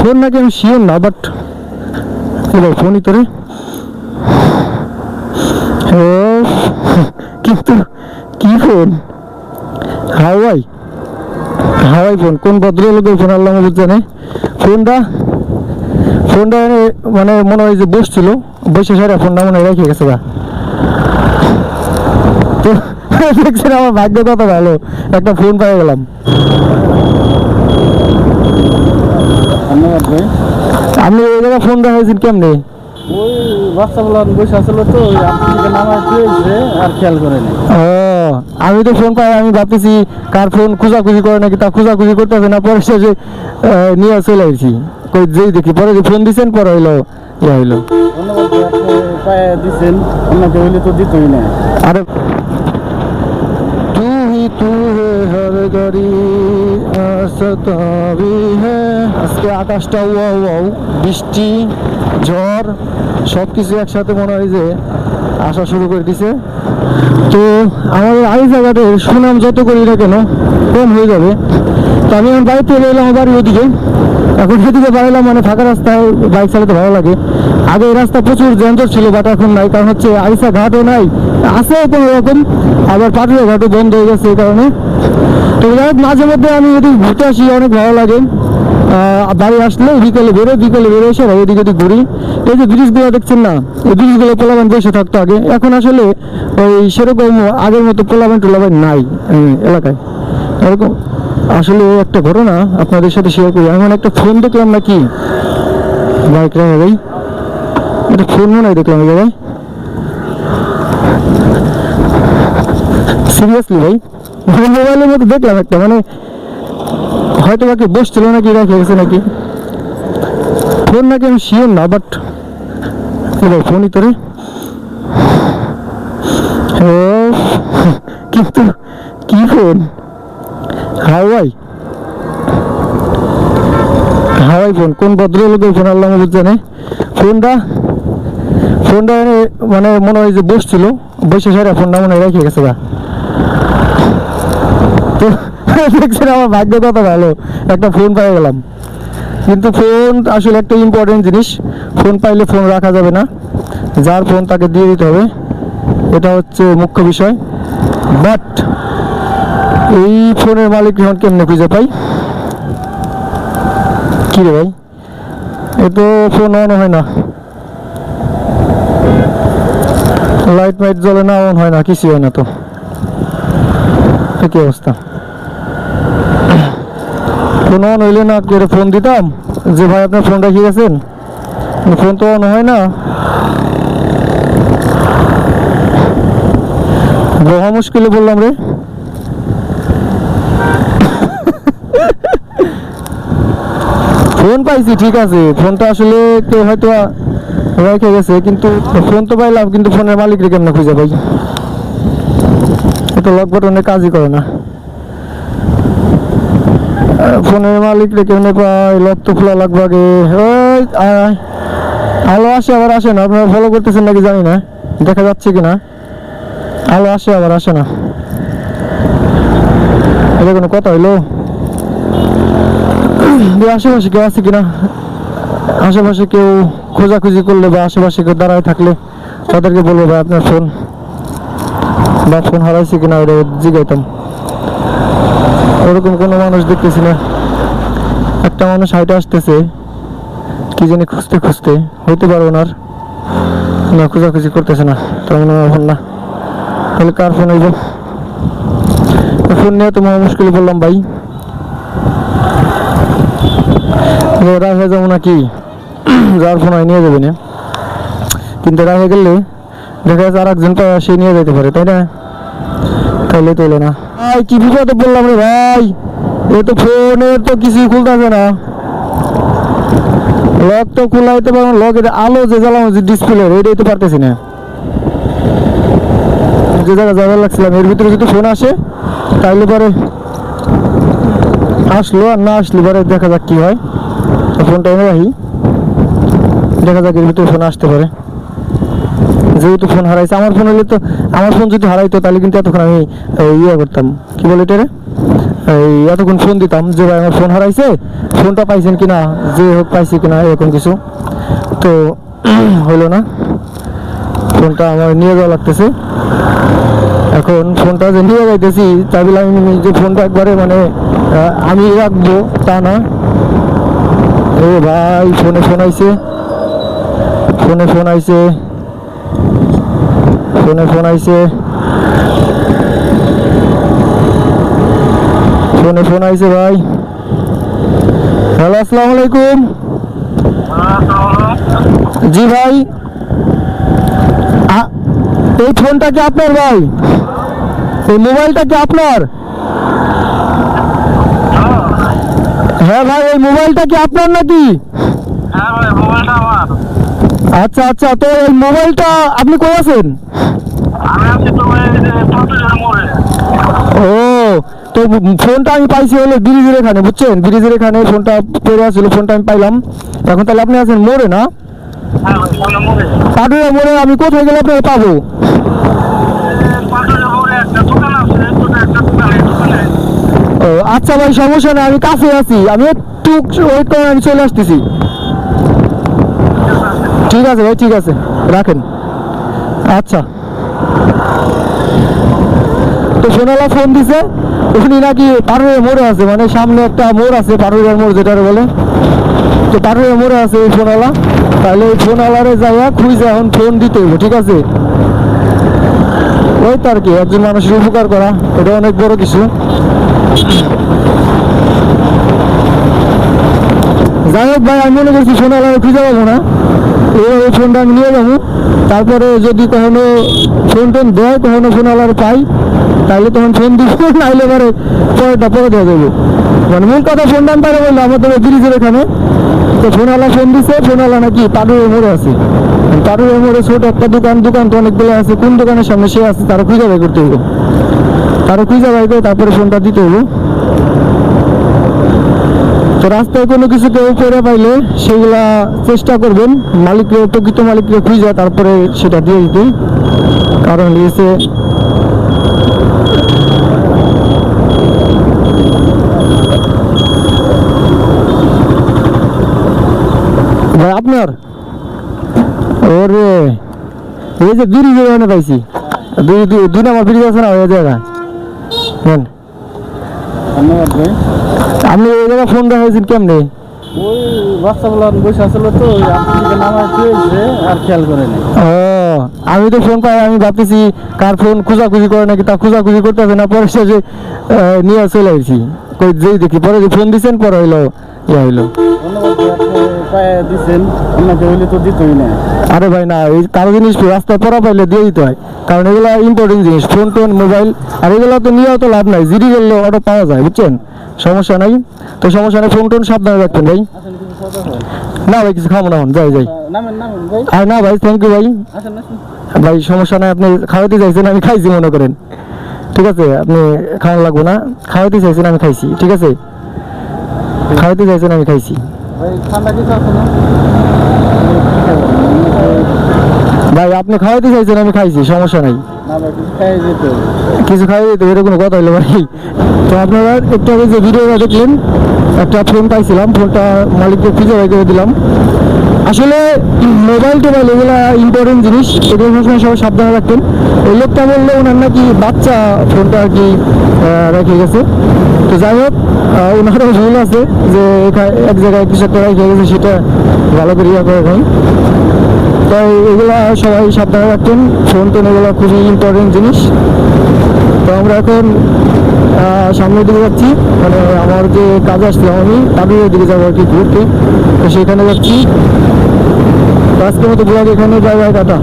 Phone নাকি আমি sure না বাট ফোনই তোরে কিন্তু কি ফোন? হাওয়াই হাওয়াই ফোন, কোন ভদ্রলোকের ফোন আল্লাহ মাহবুব জানে ফোনটা ফোনটা মানে মনে হয় যে বসছিল, বসে সারা ফোনটা মনে হয় রেখে গেছে গা। তো, দেখছেন আমার ভাগ্য কত ভালো, একটা ফোন পেয়ে গেলাম। আপনি ওই জায়গায় ফোন দেওয়া হয়েছেন কেমনে? ওই বাচ্চাগুলো বসে আসলো তো আর খেয়াল করেনি আমি তো ফোন পাই আমি ভাবতেছি কার ফোন খোঁজাখুঁজি করে নাকি তা খোঁজাখুঁজি করতে না পরে শেষে নিয়ে চলে আসছি কই যেই দেখি পরে যে ফোন দিছেন পরে হইল ইয়ে হইল। দিছেন তো দিতই না। আরে। তু হি তু হে গরিব আজকে আকাশটা ওয়াও ওয়াও। বৃষ্টি, ঝড় সব কিছু একসাথে মনে হয় যে আসা শুরু করে দিছে। তো আমাদের আই জায়গাটার সুনাম যত করি না কেন কম হয়ে যাবে। তো আমি আমার বাড়িতে এলাম আমার বাড়ি ওদিকে। এখন সেদিকে বাড়াইলাম মানে ফাঁকা রাস্তায় বাইক চালাতে ভালো লাগে। আগে এই রাস্তা প্রচুর যানজট ছিল বাট এখন নাই, কারণ হচ্ছে আইসা ঘাটও নাই, আছে কোনো রকম আবার পাটুয়া ঘাটও বন্ধ হয়ে গেছে এই কারণে। তো যাই মাঝে মধ্যে আমি এদিকে ঘুরতে আসি, অনেক ভালো লাগে। বাড়ি আসলে বিকেলে বেরোয় বিকেলে বেরো এসে ভাই এদিকে ঘুরি। এই যে ব্রিজগুলো দেখছেন না, এই ব্রিজগুলো পোলাবান বসে থাকতো আগে। এখন আসলে ওই সেরকম আগের মতো পোলাবান টোলাবান নাই এলাকায়। এরকম আসলে একটা ঘটনা আপনাদের সাথে শেয়ার করি। আমি মানে একটা ফোন দেখলাম নাকি? বাইক রাখা ভাই। একটা ফোন মনে হয় দেখলাম জায়গায়। সিরিয়াসলি ভাই? মোবাইলের মধ্যে দেখলাম একটা মানে হয়তো বাকি বসছিল নাকি রেখে গেছে নাকি? ফোন নাকি আমি শিওর না বাট ভাই ফোনই তোরে কিন্তু কি ফোন হাওয়াই? হাওয়াই ফোন কোন ভদ্রলোকের ফোন আল্লাহ মাহবুব জানে। ফোনটা? ফোনটা মানে মনে হয় যে বসছিল। বসে সারা ফোনটা মনে হয় রেখে গেছে তো দেখছেন আমার ভাগ্য কত ভালো। একটা ফোন পেয়ে গেলাম। কিন্তু ফোন আসলে একটা ইম্পর্টেন্ট জিনিস। ফোন পাইলে ফোন রাখা যাবে না। যার ফোন তাকে দিয়ে দিতে হবে। এটা হচ্ছে মুখ্য বিষয়। বাট এই ফোনের মালিক এখন কেমনে খুঁজে পাই? কি রে ভাই? এ তো ফোন অন হয় না। লাইট মাইট জ্বলে না অন হয় না কিছু হয় না তো। কি অবস্থা। ফোন অন হইলে না করে ফোন দিতাম। যে ভাই আপনার ফোন রেখে গেছেন ফোন তো অন হয় না। মহা মুশকিলে বললাম রে। ফোন পাইছি, ঠিক আছে। ফোনটা আসলে কেউ হয়তো রেখে গেছে, কিন্তু ফোন তো পাইলাম, কিন্তু ফোনের মালিকরে কেমনে খুঁজে পাই? এটা লক বাটনে কাজই করে না। ফোনের মালিকরে কেমনে পাই? লক তো খোলা লাগবে আগে। ওই। আলো আসে, আবার আসে না। আপনারা ফলো করতেছেন নাকি জানি না। দেখা যাচ্ছে কিনা? আলো আসে, আবার আসে না। এটা কোনো কথা হইল? আশেপাশে কেউ আছে কিনা? আশেপাশে কেউ খোঁজাখুঁজি করলে বা আশেপাশে কেউ দাঁড়ায় থাকলে তাদেরকে বলব ভাই, আপনার ফোন বা ফোন হারাইছে কিনা ওটা জিগাইতাম। ওরকম কোনো মানুষ দেখতেছি না। একটা মানুষ হাইটে আসতেছে, কি জানি খুঁজতে খুঁজতে, হইতে পারে ওনার না খোঁজাখুঁজি করতেছে না তার মনে হয় ফোন না। তাহলে কার ফোন হইব? ফোন নিয়ে তো মহা মুশকিল বললাম ভাই। রাখে যাব নাকি? যার ফোন হয় নিয়ে যাবে না। কিন্তু রাখে গেলে দেখা যাচ্ছে আর একজন সে নিয়ে যেতে পারে, তাই না? তাইলে তো না। ভাই কি বিপদে বললাম রে ভাই। এ তো ফোনের তো কিছুই খুলতেছে না। লক তো খোলাইতে পারব লকের আলো যে জ্বালানো যে ডিসপ্লে এটাই তো পারতেছি না। যে জায়গায় যাবার লাগছিলাম, এর ভিতরে যদি ফোন আসে, তাইলে পরে আসলো আর না আসলে পরে দেখা যাক কি হয়। ফোনটা রাখি দেখা যাক এর ভিতরে ফোন আসতে পারে। যেহেতু ফোন হারাইছে, আমার ফোন হলে তো, আমার ফোন যদি হারাইতো, তাহলে কিন্তু এতক্ষণ আমি ইয়ে করতাম। কি বলে এটা এই, এতক্ষণ ফোন দিতাম যে ভাই আমার ফোন হারাইছে ফোনটা পাইছেন কিনা, যে হোক পাইছি কিনা, এরকম কিছু। তো হলো না। ফোনটা আমার নিয়ে যাওয়া লাগতেছে। এখন ফোনটা যে নিয়ে যাইতেছি তাই বলে আমি যে ফোনটা একবারে মানে আমি রাখব, তা না। এ ভাই ফোনে আইছে ফোনে আইছে ফোনে আইছে ফোনে আইছে ভাই। হ্যালো, আসসালামু আলাইকুম। জি ভাই। এই ফোনটা কি আপনার ভাই? এই মোবাইলটা কি আপনার? হ্যাঁ ভাই এই মোবাইলটা কি আপনার নাকি? হ্যাঁ ভাই মোবাইলটা আমার। আচ্ছা আচ্ছা তো এই মোবাইলটা আপনি কই আছেন? আমি আছি তো মোড়ে। ও তো ফোনটা আমি পাইছি হলো ব্রিজের এখানে বুঝছেন? ব্রিজের এখানে ফোনটা পড়ে আসছিল ফোনটা আমি পাইলাম। এখন তাহলে আপনি আছেন মোড়ে না? হ্যাঁ মোড়ে মোড়ে আমি কোথায় গেলে আপনাকে পাবো পল্টনের মোড়ে একটা দোকান আছে ছোট একটা দোকান এই দোকানে ও আচ্ছা ভাই, সমস্যা নেই, আমি কাছে আছি। আমি একটু ওয়েট করে আমি চলে আসতেছি। ঠিক আছে ভাই, ঠিক আছে, রাখেন। আচ্ছা। তো সোনালা ফোন দিছে, উনি নাকি পারুরের মোড়ে আছে মানে সামনে একটা মোড় আছে পারুরের মোড় যেটা বলে। তো পারুরের মোড়ে আছে এই ফোনওয়ালা তাহলে এই ফোনওয়ালারে যাইয়া খুঁজে এখন ফোন দিতে হইব, ঠিক আছে? ওই তো আর কি, একজন মানুষের উপকার করা, এটা অনেক বড় কিছু। যাই হোক ভাই, আমি মনে করছি ফোন আলাদা খুঁজে পাবো না। এইভাবে ফোনটা আমি নিয়ে যাব। তারপরে যদি কখনো ফোন টোন দেয়, কখনো ফোন আলাদা পাই, তাহলে তখন ফোন দিব, নাইলে পরে, পরেরটা পরে দেওয়া যাবে। মানে মূল কথা ফোনটা আমি পারে বলল আমার তো ব্রিজের এখানে। তো ফোনওয়ালা ফোন দিছে ফোনওয়ালা নাকি পাটুরের মোড়ে আছে। পাটুরের মোড়ে ছোট একটা দোকান দোকান তো অনেকগুলো আছে। কোন দোকানের সামনে সে আছে, তারা খুঁজে বাই করতে হইব তারা খুঁজে করে তারপরে ফোনটা দিতে হইব। তো রাস্তায় কোনো কিছু কেউ পড়ে পাইলে সেগুলা চেষ্টা করবেন। মালিককে প্রকৃত মালিককে খুঁজে, তারপরে সেটা দিয়ে দিতে। কারণ ভাই, আপনার? ওরে, এই যে বিড়ি ওখানে পাইছি। দুই দুই দুই নাম্বার বিড়ি আছে না ওই জায়গায়? ধন্যবাদ আপনি ওই জায়গায় ফোন দেখাইছেন কেমনে? ওই বাচ্চাগুলো বসে আসলো তো আর খেয়াল করে নেই। ও আমি তো ফোন পাই আমি ভাবতেছি কার ফোন খোঁজাখুঁজি করে নাকি তা খোঁজাখুঁজি করতেছে না পরে আহ, নিয়ে চলে আসছি কই যেই দেখি পরে যে ফোন দিছেন পরে হইল। ইয়া হইল? আরে ভাই না এই কারও জিনিস রাস্তায় পড়া পাইলে দিয়ে দিতে হয়। কারণ এগুলো ইম্পর্টেন্ট জিনিস ফোন টোন মোবাইল আর এগুলো তো নিয়েও তো লাভ নাই জিডি গেলে অটো পাওয়া যায় বুঝছেন? সমস্যা নাই। তো সমস্যা নেই ফোন টোন সাবধানে রাখবেন ভাই। না ভাই কিছু খাব না এখন, যাই যাই। আর না ভাই থ্যাংক ইউ ভাই। ভাই সমস্যা নাই আপনি খাওয়াতে চাইছেন আমি খাইছি মনে করেন। ঠিক আছে আপনি খাওয়ানো লাগবো না। খাওয়াতে চাইছেন আমি খাইছি ঠিক আছে? খাওয়াতে চাইছেন আমি খাইছি। ভাই, আপনি খাওয়াতে চাইছেন আমি খাইছি, সমস্যা নাই। কিছু। খাইয়ে দিতে, এটা কোনো কথা হইল ভাই। তো আপনারা একটু আগে যে ভিডিওটা দেখলেন, একটা ফোন পাইছিলাম ফোনটা মালিককে খুঁজে বের করে দিলাম। আসলে মোবাইল টোবাইল এগুলো ইম্পর্টেন্ট জিনিস, এগুলো সবসময় সবাই সাবধানে রাখতেন ওই লোকটা বলল ওনার নাকি বাচ্চা ফোনটা আর কি রেখে গেছে। তো যাই হোক ওনারও ভুল আছে যে এক জায়গায় কিছু একটা রেখে গেছে, সেটা ভালো করে ইয়া করে নাই তাই এগুলো সবাই সাবধানে রাখতেন ফোন টোন এগুলো খুবই ইম্পর্টেন্ট জিনিস। তো আমরা এখন সামনের দিকে যাচ্ছি মানে আমার যে কাজে আসছিলাম আমি তাদের দিকে যাব আর কি ঘুরতে। তো সেখানে যাচ্ছি। আজকের মতো ব্লগ এখানে বাই, টাটা।